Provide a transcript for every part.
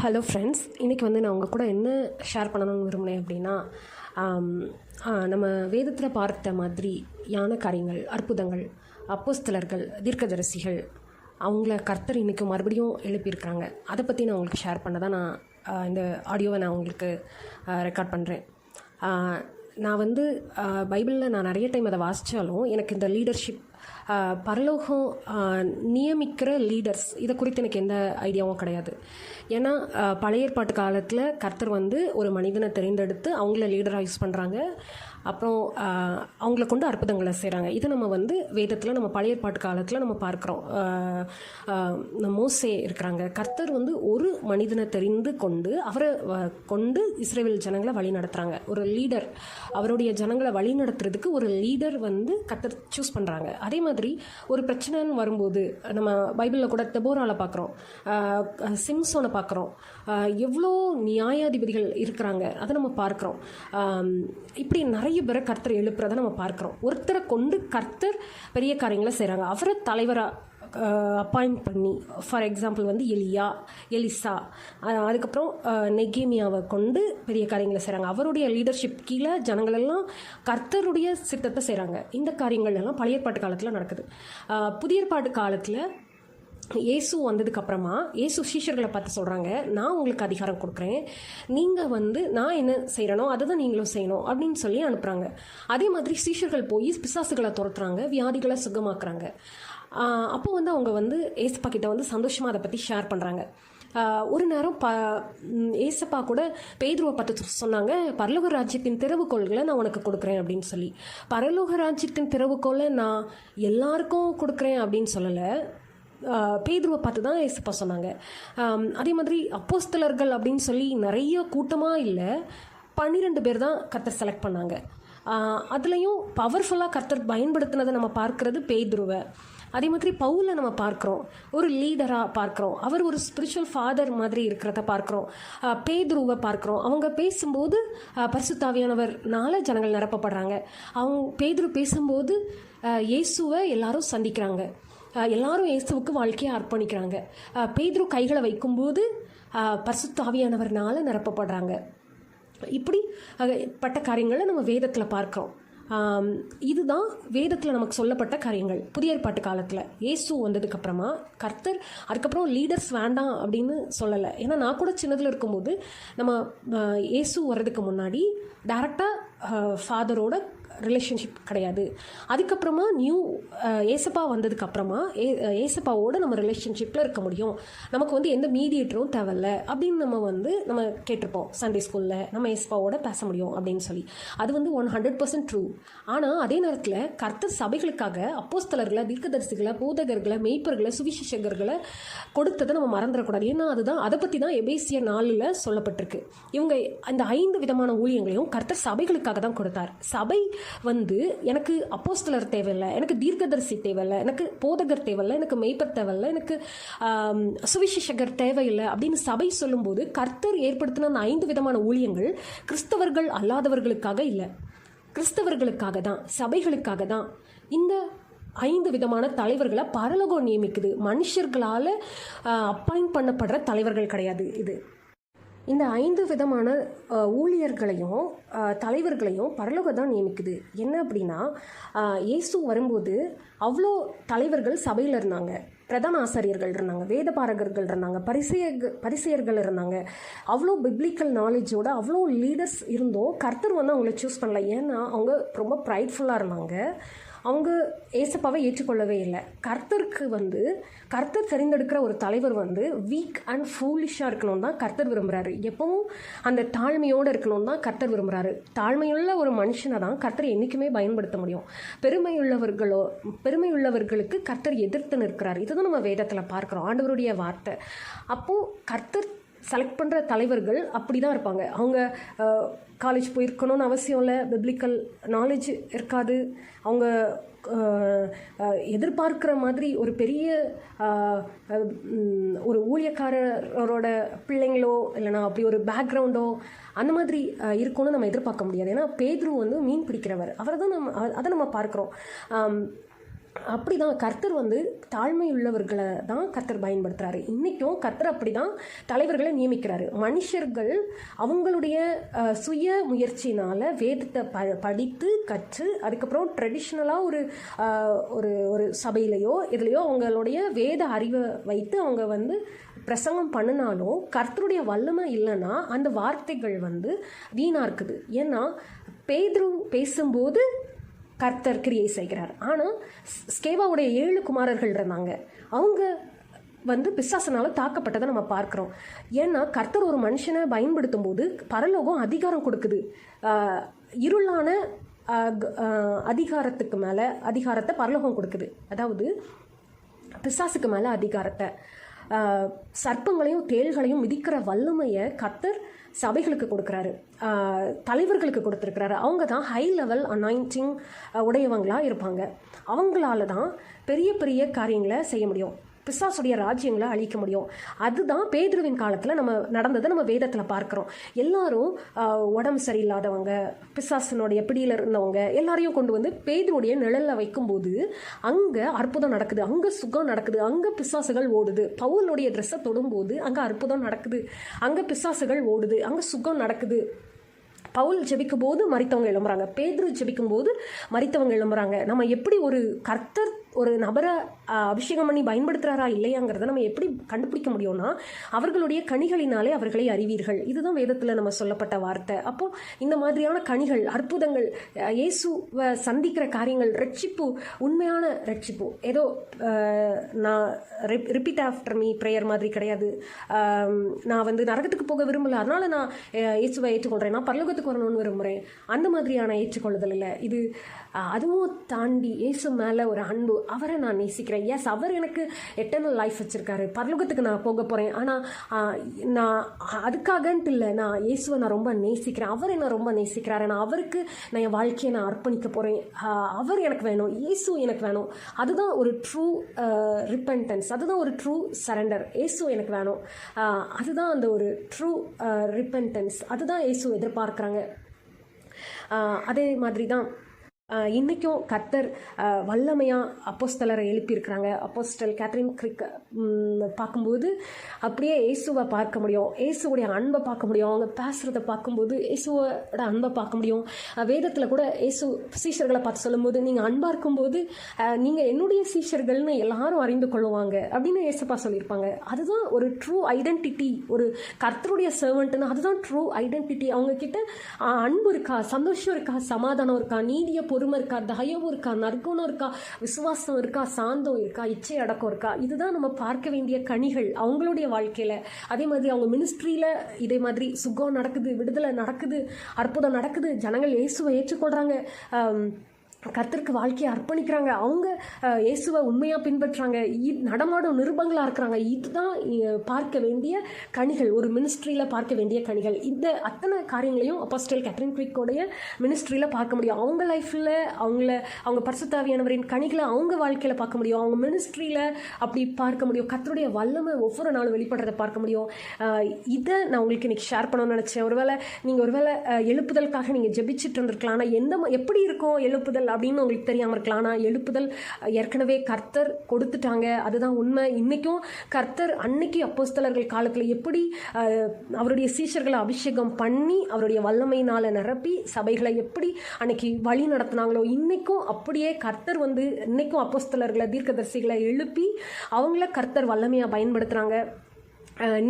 Hello friends இன்றைக்கி வந்து நான் உங்கள் கூட என்ன ஷேர் பண்ணணும்னு விரும்பினேன் அப்படின்னா நம்ம வேதத்தில் பார்த்த மாதிரி யான காரியங்கள் அற்புதங்கள் அப்போஸ்தலர்கள் தீர்க்கதரிசிகள் அவங்கள கர்த்தர் இன்றைக்கி மறுபடியும் எழுப்பியிருக்கிறாங்க. அதை பற்றி நான் உங்களுக்கு ஷேர் பண்ண தான் நான் இந்த ஆடியோவை நான் உங்களுக்கு ரெக்கார்ட் பண்ணுறேன் நான் வந்து பைபிளில் நான் நிறைய டைம் அதை வாசித்தாலும் எனக்கு இந்த லீடர்ஷிப் பரலோகம் நியமிக்கிற லீடர்ஸ் இதை குறித்து எனக்கு எந்த ஐடியாவும் கிடையாது. ஏன்னா பழைய ஏற்பாட்டு காலத்தில் கர்த்தர் வந்து ஒரு மனிதனை தெரிந்தெடுத்து அவங்கள லீடராக யூஸ் பண்ணுறாங்க அப்புறம் அவங்கள கொண்டு அற்புதங்களை செய்கிறாங்க இது நம்ம வந்து வேதத்தில் நம்ம பழைய பாட்டு காலத்தில் நம்ம பார்க்குறோம். மோசே இருக்கிறாங்க. கர்த்தர் வந்து ஒரு மனிதனை தெரிந்து கொண்டு அவரை வ- கொண்டு இஸ்ரேல் ஜனங்களை வழி நடத்துகிறாங்க ஒரு லீடர் அவருடைய ஜனங்களை வழி நடத்துறதுக்கு ஒரு லீடர் வந்து கர்த்தர் சூஸ் பண்ணுறாங்க அதே மாதிரி ஒரு பிரச்சனைன்னு வரும்போது நம்ம பைபிளில் கூட தெபோராவில் பார்க்குறோம். சிம்சோனை பார்க்குறோம். எவ்வளோ நியாயாதிபதிகள் இருக்கிறாங்க. அதை நம்ம பார்க்குறோம். இப்படி நிறைய பேரை கர்த்தர் எழுப்புறதை நம்ம பார்க்குறோம். ஒருத்தரை கொண்டு கர்த்தர் பெரிய காரியங்களை செய்கிறாங்க அவரை தலைவராக அப்பாயிண்ட் பண்ணி ஃபார் எக்ஸாம்பிள் வந்து எலியா எலிசா அதுக்கப்புறம் நெகேமியாவை கொண்டு பெரிய காரியங்களை செய்கிறாங்க அவருடைய லீடர்ஷிப் கீழே ஜனங்களெல்லாம் கர்த்தருடைய சித்தத்தை செய்கிறாங்க இந்த காரியங்கள் எல்லாம் பழைய பாட்டு காலத்தில் நடக்குது. புதிய பாட்டு காலத்தில் இயேசு வந்ததுக்கு அப்புறமா இயேசு சீஷர்களை பார்த்து சொல்கிறாங்க நான் உங்களுக்கு அதிகாரம் கொடுக்குறேன். நீங்கள் வந்து நான் என்ன செய்கிறனோ அதை தான் நீங்களும் செய்யணும் அப்படின்னு சொல்லி அனுப்புகிறாங்க அதே மாதிரி சீஷர்கள் போய் பிசாசுகளை துரத்துறாங்க வியாதிகளை சுகமாக்குறாங்க. அப்போ வந்து அவங்க வந்து ஏசப்பா கிட்ட வந்து சந்தோஷமாக அதை பற்றி ஷேர் பண்ணுறாங்க ஒரு நேரம் ப ஏசப்பா கூட பேதுருவை பார்த்து சொன்னாங்க பரலோக ராஜ்யத்தின் திறவுகோள்களை நான் உனக்கு கொடுக்குறேன் அப்படின்னு சொல்லி. பரலோக ராஜ்யத்தின் திறவுகோளை நான் எல்லாருக்கும் கொடுக்குறேன் அப்படின்னு சொல்லலை. பேதுருவை பார்த்து தான் ஏசப்பா சொன்னாங்க. அதே மாதிரி அப்போஸ்தலர்கள் அப்படின்னு சொல்லி நிறைய கூட்டமாக இல்லை பன்னிரெண்டு பேர் தான் கர்த்தர் செலக்ட் பண்ணாங்க. அதுலேயும் பவர்ஃபுல்லாக கர்த்தர் பயன்படுத்தினதை நம்ம பார்க்கறது பேதுருவை. அதே மாதிரி பவுலை நம்ம பார்க்குறோம். ஒரு லீடராக பார்க்குறோம். அவர் ஒரு ஸ்பிரிச்சுவல் ஃபாதர் மாதிரி இருக்கிறத பார்க்குறோம். பேதுருவை பார்க்குறோம். அவங்க பேசும்போது ஆஹ் பரிசுத்தாவியானவர்னால ஜனங்கள் நிரப்பப்படுறாங்க. அவங்க பேதுரு பேசும்போது இயேசுவை எல்லாரும் சந்திக்கிறாங்க. எல்லாரும் இயேசுவுக்கு வாழ்க்கையை அர்ப்பணிக்கிறாங்க. பேதுரு கைகளை வைக்கும்போது ஆஹ் நிரப்பப்படுறாங்க. இப்படி பட்ட காரியங்களை நம்ம வேதத்தில் பார்க்குறோம். இதுதான் வேதத்தில் நமக்கு சொல்லப்பட்ட காரியங்கள். புதிய ஏற்பாட்டு காலத்தில். இயேசு வந்ததுக்கப்புறமா கர்த்தர் அதுக்கப்புறம் லீடர்ஸ் வேண்டாம் அப்படின்னு சொல்லலை. ஏன்னா நான் கூட சின்னதில் இருக்கும்போது நம்ம ஏசு இயேசு வர்றதுக்கு முன்னாடி டேரெக்டாக ஃபாதரோட ரிலேஷன்ஷிப் கிடையாது. அதுக்கப்புறமா நியூ ஏசப்பா வந்ததுக்கு அப்புறமா ஏ ஏசப்பாவோட நம்ம ரிலேஷன்ஷிப்பில் இருக்க முடியும். நமக்கு வந்து எந்த மீடியேட்டரும் தேவையில்ல அப்படின்னு நம்ம வந்து நம்ம கேட்டிருப்போம் சண்டே ஸ்கூலில் நம்ம ஏசப்பாவோட பேச முடியும் அப்படின்னு சொல்லி. அது வந்து ஒன் ஹண்ட்ரட் பர்சன்ட் ட்ரூ ஆனால் அதே நேரத்தில் கர்த்தர் சபைகளுக்காக அப்போஸ்தலர்களை தீர்க்கதரிசிகளை போதகர்களை மெய்ப்பர்களை சுவிசேஷகர்களை கொடுத்ததை நம்ம மறந்துடக்கூடாது. ஏன்னா அதுதான் அதை பற்றி தான் எபேசிய நாளில் சொல்லப்பட்டிருக்கு. இவங்க அந்த ஐந்து விதமான ஊழியங்களையும் கர்த்தர் சபைகளுக்காக தான் கொடுத்தார். சபை வந்து எனக்கு அப்போஸ்தலர் தேவையில்லை எனக்கு தீர்க்கதரிசி தேவையில்லை எனக்கு போதகர் தேவையில்லை எனக்கு மெய்ப்பர் தேவையில்லை எனக்கு சுவிசேஷகர் தேவையில்லை அப்படின்னு சபை சொல்லும்போது கர்த்தர் ஏற்படுத்தின அந்த ஐந்து விதமான ஊழியங்கள் கிறிஸ்தவர்கள் அல்லாதவர்களுக்காக இல்லை. கிறிஸ்தவர்களுக்காக தான் சபைகளுக்காக தான். இந்த ஐந்து விதமான தலைவர்களை பரலோகம் நியமிக்குது. மனுஷர்களால் அப்பாயிண்ட் பண்ணப்படுற தலைவர்கள் கிடையாது இது. இந்த ஐந்து விதமான ஊழியர்களையும் தலைவர்களையும் பரலோகம் தான் நியமிக்குது. என்ன அப்படின்னா இயேசு வரும்போது அவ்வளோ தலைவர்கள் சபையில் இருந்தாங்க. பிரதான ஆசிரியர்கள் இருந்தாங்க வேதபாரகர்கள் இருந்தாங்க பரிசெயர்கள் பரிசெயர்கள் இருந்தாங்க. அவ்வளோ பிப்ளிக்கல் நாலேஜோட அவ்வளோ லீடர்ஸ் இருந்தும். கர்த்தர் வந்து அவங்கள சூஸ் பண்ணல. ஏன்னா அவங்க ரொம்ப ப்ரைட்ஃபுல்லாக இருந்தாங்க. அவங்க ஏசப்பாவை ஏற்றுக்கொள்ளவே இல்லை. கர்த்தருக்கு வந்து கர்த்தர் தெரிந்தெடுக்கிற ஒரு தலைவர் வந்து வீக் அண்ட் ஃபூலிஷாக இருக்கணும் தான் கர்த்தர் விரும்புகிறாரு எப்பவும் அந்த தாழ்மையோடு இருக்கணும் தான் கர்த்தர் விரும்புகிறாரு தாழ்மையுள்ள ஒரு மனுஷனை தான் கர்த்தர் என்றைக்குமே பயன்படுத்த முடியும். பெருமையுள்ளவர்களோ பெருமையுள்ளவர்களுக்கு கர்த்தர் எதிர்த்து நிற்கிறார். இதுதான் நம்ம வேதத்தில் பார்க்குறோம். ஆண்டவருடைய வார்த்தை. அப்போது கர்த்தர் செலக்ட் பண்ணுற தலைவர்கள் அப்படி தான் இருப்பாங்க. அவங்க காலேஜ் போயிருக்கணும்னு அவசியம் இல்லை. பிப்ளிக்கல் நாலேஜ் இருக்காது. அவங்க எதிர்பார்க்குற மாதிரி ஒரு பெரிய ஒரு ஊழியக்காரரோட பிள்ளைங்களோ இல்லைனா அப்படி ஒரு பேக்ரவுண்டோ அந்த மாதிரி இருக்கணும்னு நம்ம எதிர்பார்க்க முடியாது. ஏன்னா பேதுரு வந்து மீன் பிடிக்கிறவர். அவரை தான் நம்ம அதை நம்ம பார்க்குறோம். அப்படி தான் கர்த்தர் வந்து தாழ்மை உள்ளவர்களை தான் கர்த்தர் பயன்படுத்துகிறாரு இன்றைக்கும் கர்த்தர் அப்படி தான் தலைவர்களை நியமிக்கிறாரு. மனுஷர்கள் அவங்களுடைய சுய முயற்சினால் வேதத்தை ப படித்து கற்று அதுக்கப்புறம் ட்ரெடிஷ்னலாக ஒரு ஒரு ஒரு சபையிலையோ இதுலையோ அவங்களுடைய வேத அறிவை வைத்து அவங்க வந்து பிரசங்கம் பண்ணினாலும் கர்த்தருடைய வல்லமை இல்லைன்னா அந்த வார்த்தைகள் வந்து வீணாக இருக்குது. ஏன்னா பேதுரு பேசும்போது கர்த்தர் கிரியை செய்கிறார். ஆனால் ஸ்கேவாவுடைய ஏழு குமாரர்கள் இருந்தாங்க. அவங்க வந்து பிசாசனால் தாக்கப்பட்டதை நம்ம பார்க்குறோம். ஏன்னா கர்த்தர் ஒரு மனுஷனை பயன்படுத்தும் போது பரலோகம் அதிகாரம் கொடுக்குது. இருளான அதிகாரத்துக்கு மேலே அதிகாரத்தை பரலோகம் கொடுக்குது. அதாவது பிசாசுக்கு மேலே அதிகாரத்தை. சர்ப்பங்களையும் தேள்களையும் மிதிக்கிற வல்லமையை கத்தர் சபைகளுக்கு கொடுக்குறாரு. தலைவர்களுக்கு கொடுத்துருக்கிறாரு. அவங்க தான் ஹை லெவல் அனாயிண்டிங் உடையவங்களாக இருப்பாங்க. அவங்களால தான் பெரிய பெரிய காரியங்களை செய்ய முடியும். பிசாசுடைய ராஜ்யங்களை அழிக்க முடியும். அதுதான் பேதுருவின் காலத்தில் நம்ம நடந்ததை நம்ம வேதத்தில் பார்க்குறோம். எல்லாரும் உடம்பு சரியில்லாதவங்க பிசாசனுடைய பிடியில் இருந்தவங்க எல்லாரையும் கொண்டு வந்து பேதுருடைய நிழலில் வைக்கும்போது அங்கே அற்புதம் நடக்குது. அங்கே சுகம் நடக்குது. அங்கே பிசாசுகள் ஓடுது. பவுலுடைய ட்ரெஸ்ஸை தொடும்போது அங்கே அற்புதம் நடக்குது. அங்கே பிசாசுகள் ஓடுது. அங்கே சுகம் நடக்குது. பவுல் ஜெபிக்கும் போது மறித்தவங்க எழும்புறாங்க. பேதுரு ஜெபிக்கும் போது மறித்தவங்க எழும்புறாங்க. நம்ம எப்படி ஒரு கர்த்தர் ஒரு நபரை அபிஷேகம் பண்ணி பயன்படுத்துகிறாரா இல்லையாங்கிறத நம்ம எப்படி கண்டுபிடிக்க முடியும்னா அவர்களுடைய கனிகளினாலே அவர்களை அறிவீர்கள். இதுதான் வேதத்தில் நம்ம சொல்லப்பட்ட வார்த்தை. அப்போ இந்த மாதிரியான கனிகள் அற்புதங்கள் இயேசுவை சந்திக்கிற காரியங்கள் ரட்சிப்பு உண்மையான ரட்சிப்பு. ஏதோ நான் ரிப்பீட் ஆஃப்டர் மீ ப்ரேயர் மாதிரி கிடையாது. நான் வந்து நரகத்துக்கு போக விரும்பல. அதனால நான் இயேசுவை ஏற்றுக்கொள்கிறேன் நான் பரலோகத்துக்கு வரணும்னு விரும்புகிறேன் அந்த மாதிரியான ஏற்றுக்கொள்ளுதல் இல்லை. இது அதுவும் தாண்டி இயேசு மேலே ஒரு அன்பு அவரை நான் நேசிக்கிறேன். எஸ் அவர் எனக்கு எட்டர்னல் லைஃப் வச்சுருக்காரு. பரலோகத்துக்கு நான் போக போகிறேன் ஆனால் நான் அதுக்காகன்ட்டு இல்லை. நான் இயேசுவை நான் ரொம்ப நேசிக்கிறேன். அவர் என்ன ரொம்ப நேசிக்கிறாரு. நான் அவருக்கு நான் என் வாழ்க்கையை நான் அர்ப்பணிக்க போகிறேன் அவர் எனக்கு வேணும். இயேசு எனக்கு வேணும். அதுதான் ஒரு ட்ரூ ரிப்பன்டன்ஸ் அதுதான் ஒரு ட்ரூ சரண்டர் இயேசு எனக்கு வேணும். அதுதான் அந்த ஒரு ட்ரூ ரிப்பன்டன்ஸ் அதுதான் இயேசு எதிர்பார்க்குறாங்க. அதே மாதிரி தான் இன்றைக்கும் கத்தர் வல்லமையாக அப்போஸ்தலரை எழுப்பியிருக்கிறாங்க. அப்போஸ்டல் கேத்ரின் கிரிக் பார்க்கும்போது அப்படியே இயேசுவை பார்க்க முடியும். இயேசுவோடைய அன்பை பார்க்க முடியும். அவங்க பேசுகிறத பார்க்கும்போது இயேசுவோட அன்பை பார்க்க முடியும். வேதத்தில் கூட இயேசு சீஷர்களை பார்த்து சொல்லும்போது நீங்கள் அன்பாக இருக்கும்போது நீங்கள் என்னுடைய சீஷர்கள்னு எல்லாரும் அறிந்து கொள்ளுவாங்க. அப்படின்னு இயேசுப்பா சொல்லியிருப்பாங்க. அதுதான் ஒரு ட்ரூ ஐடென்டிட்டி ஒரு கர்த்தருடைய சர்வெண்ட்னு அதுதான் ட்ரூ ஐடென்டிட்டி அவங்க கிட்ட அன்பு இருக்கா? சந்தோஷம் இருக்கா? சமாதானம் இருக்கா? நீடிய பொறுமை இருக்கா? தயவு இருக்கா? நற்குணம் இருக்கா? விசுவாசம் இருக்கா? சாந்தம் இருக்கா? இச்சை அடக்கம் இருக்கா? இதுதான் நம்ம பார்க்க வேண்டிய கனிகள் அவங்களுடைய வாழ்க்கையில். அதே மாதிரி அவங்க மினிஸ்ட்ரியில் இதே மாதிரி சுகம் நடக்குது விடுதலை நடக்குது அற்புதம் நடக்குது. ஜனங்கள் இயேசுவை ஏற்றுக்கொள்கிறாங்க ஆம், கர்த்தருக்கு வாழ்க்கையை அர்ப்பணிக்கிறாங்க. அவங்க இயேசுவை உண்மையாக பின்பற்றுறாங்க இ- நடமாடும் நிருபங்களாக இருக்கிறாங்க. இதுதான் பார்க்க வேண்டிய கனிகள். ஒரு மினிஸ்ட்ரியில் பார்க்க வேண்டிய கனிகள். இந்த அத்தனை காரியங்களையும் அப்போஸ்டல் கேத்ரின் குவிக்கோடைய மினிஸ்ட்ரியில் பார்க்க முடியும். அவங்க லைஃப்பில் அவங்கள அவங்க பரிசுத்தாவியானவரின் கனிகளை அவங்க வாழ்க்கையில் பார்க்க முடியும். அவங்க மினிஸ்ட்ரியில் அப்படி பார்க்க முடியும். கர்த்தருடைய வல்லமை ஒவ்வொரு நாளும் வெளிப்படுறதை பார்க்க முடியும். இதை நான் உங்களுக்கு இன்னைக்கு ஷேர் பண்ணணும்னு நினச்சேன். ஒருவேளை நீங்கள் ஒருவேளை எழுப்புதலுக்காக நீங்கள் ஜெபிச்சுட்டு இருந்திருக்கலாம். ஆனால் எந்த எப்படி இருக்கும் எழுப்புதல் அப்படின்னு உங்களுக்கு தெரியாமல் இருக்கலாம். ஆனால் எழுப்புதல் ஏற்கனவே கர்த்தர் கொடுத்துட்டாங்க. அதுதான் உண்மை. இன்றைக்கும் கர்த்தர் அன்னைக்கு அப்போஸ்தலர்கள் காலத்தில் எப்படி அவருடைய சீஷர்களை அபிஷேகம் பண்ணி அவருடைய வல்லமையினால் நிரப்பி சபைகளை எப்படி அன்னைக்கு வழி நடத்துனாங்களோ இன்றைக்கும் அப்படியே கர்த்தர் வந்து இன்றைக்கும் அப்போஸ்தலர்களை தீர்க்கதரிசிகளை எழுப்பி அவங்கள கர்த்தர் வல்லமையாக பயன்படுத்துகிறாங்க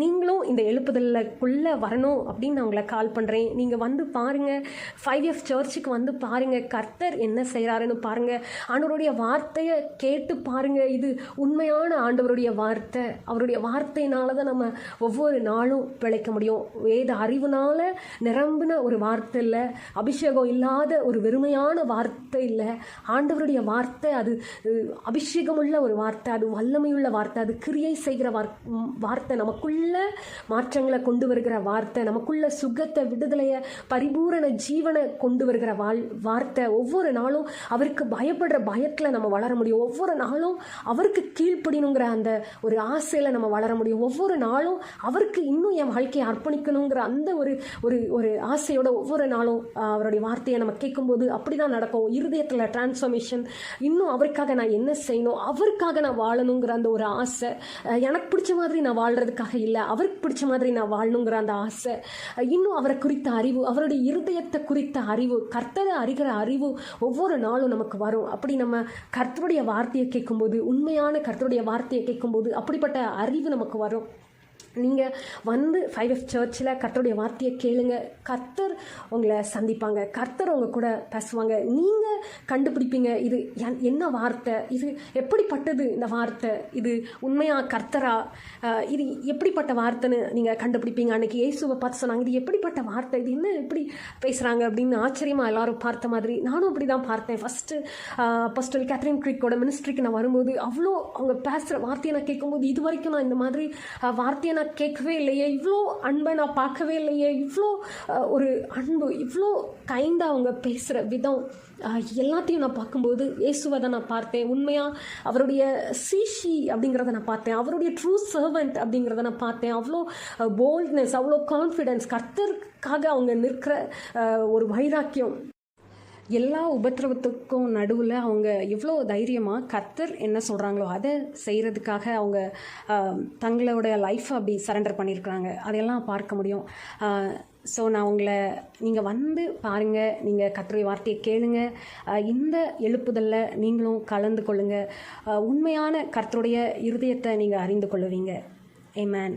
நீங்களும் இந்த எழுப்புதலுக்குள்ளே வரணும் அப்படின்னு நான் உங்களை கால் பண்ணுறேன் நீங்கள் வந்து பாருங்கள் ஃபைவ் இயர்ஸ் சர்ச்சுக்கு வந்து பாருங்கள் கர்த்தர் என்ன செய்கிறாருன்னு பாருங்கள் ஆண்டவருடைய வார்த்தையை கேட்டு பாருங்கள் இது உண்மையான ஆண்டவருடைய வார்த்தை. அவருடைய வார்த்தையினால தான் நம்ம ஒவ்வொரு நாளும் பிழைக்க முடியும். வேத அறிவுனால் நிரம்பின ஒரு வார்த்தை இல்லை. அபிஷேகம் இல்லாத ஒரு வெறுமையான வார்த்தை இல்லை. ஆண்டவருடைய வார்த்தை அது அபிஷேகமுள்ள ஒரு வார்த்தை அது வல்லமையுள்ள வார்த்தை அது கிரியை செய்கிற வார்த்தை நம்ம நமக்குள்ள மாற்றங்களை கொண்டு வருகிற வார்த்தை நமக்குள்ள சுகத்தை விடுதலையை பரிபூரண ஜீவனை கொண்டு வருகிற வாழ் வார்த்தை ஒவ்வொரு நாளும் அவருக்கு பயப்படுற பயத்தில் நம்ம வளர முடியும். ஒவ்வொரு நாளும் அவருக்கு கீழ்ப்படினுங்கிற அந்த ஒரு ஆசையில் நம்ம வளர முடியும். ஒவ்வொரு நாளும் அவருக்கு இன்னும் என் வாழ்க்கையை அர்ப்பணிக்கணுங்கிற அந்த ஒரு ஒரு ஒரு ஆசையோட ஒவ்வொரு நாளும் அவருடைய வார்த்தையை நம்ம கேட்கும்போது அப்படி தான் நடக்கும். இருதயத்தில் டிரான்ஸ்ஃபர்மேஷன் இன்னும் அவருக்காக நான் என்ன செய்யணும்? அவருக்காக நான் வாழணுங்கிற அந்த ஒரு ஆசை எனக்கு பிடிச்ச மாதிரி நான் வாழ்றதுக்காக இல்லை அவருக்கு பிடிச்ச மாதிரி நான் வாழணுங்கிற அந்த ஆசை. இன்னும் அவரை குறித்த அறிவு அவருடைய இருதயத்தை குறித்த அறிவு கர்த்தரை அறிகிற அறிவு ஒவ்வொரு நாளும் நமக்கு வரும். அப்படி நம்ம கர்த்தருடைய வார்த்தையை கேட்கும்போது உண்மையான கர்த்தருடைய வார்த்தையை கேட்கும்போது அப்படிப்பட்ட அறிவு நமக்கு வரும். நீங்கள் வந்து ஃபைவ் எஃப் சர்ச்சில் கர்த்தருடைய வார்த்தையை கேளுங்க. கர்த்தர் உங்களை சந்திப்பாங்க. கர்த்தர் உங்கள் கூட பேசுவாங்க. நீங்கள் கண்டுபிடிப்பீங்க இது என்- என்ன வார்த்தை? இது எப்படிப்பட்டது இந்த வார்த்தை? இது உண்மையாக கர்த்தரா? இது எப்படிப்பட்ட வார்த்தைன்னு நீங்கள் கண்டுபிடிப்பீங்க? அன்னைக்கு இயேசுவை பார்த்து சொன்னாங்க இது எப்படிப்பட்ட வார்த்தை? இது என்ன எப்படி பேசுகிறாங்க அப்படின்னு ஆச்சரியமாக எல்லாரும் பார்த்த மாதிரி நானும் அப்படி தான் பார்த்தேன் ஃபஸ்ட்டு அப்போஸ்டல் கேத்ரின் கிரிக்கோட மினிஸ்ட்ரிக்கு நான் வரும்போது அவ்வளோ அவங்க பேசுகிற வார்த்தையை நான் கேட்கும்போது இது வரைக்கும் நான் இந்த மாதிரி வார்த்தையை நான் கேட்கவே இல்லையே. இவ்வளோ அன்பை நான் பார்க்கவே இல்லையே. இவ்வளோ ஒரு அன்பு இவ்வளோ கைண்டாக அவங்க பேசுகிற விதம் எல்லாத்தையும் நான் பார்க்கும்போது இயேசுவை நான் பார்த்தேன். உண்மையாக அவருடைய சீஷி அப்படிங்கிறத நான் பார்த்தேன். அவருடைய ட்ரூ சர்வெண்ட் அப்படிங்கிறத நான் பார்த்தேன். அவ்வளோ போல்ட்னஸ் அவ்வளோ கான்ஃபிடென்ஸ் கர்த்தருக்காக அவங்க நிற்கிற ஒரு வைராக்கியம். எல்லா உபத்திரவத்துக்கும் நடுவில் அவங்க எவ்வளோ தைரியமாக கத்தர் என்ன சொல்கிறாங்களோ அதை செய்கிறதுக்காக அவங்க தங்களோட லைஃப்பை அப்படி சரண்டர் பண்ணியிருக்கிறாங்க அதையெல்லாம் பார்க்க முடியும். ஸோ நான் உங்களை நீங்கள் வந்து பாருங்கள் நீங்கள் கத்துரை வார்த்தையை கேளுங்க. இந்த எழுப்புதலில் நீங்களும் கலந்து கொள்ளுங்கள் உண்மையான கர்த்தருடைய இருதயத்தை நீங்கள் அறிந்து கொள்ளுவீங்க. மேன்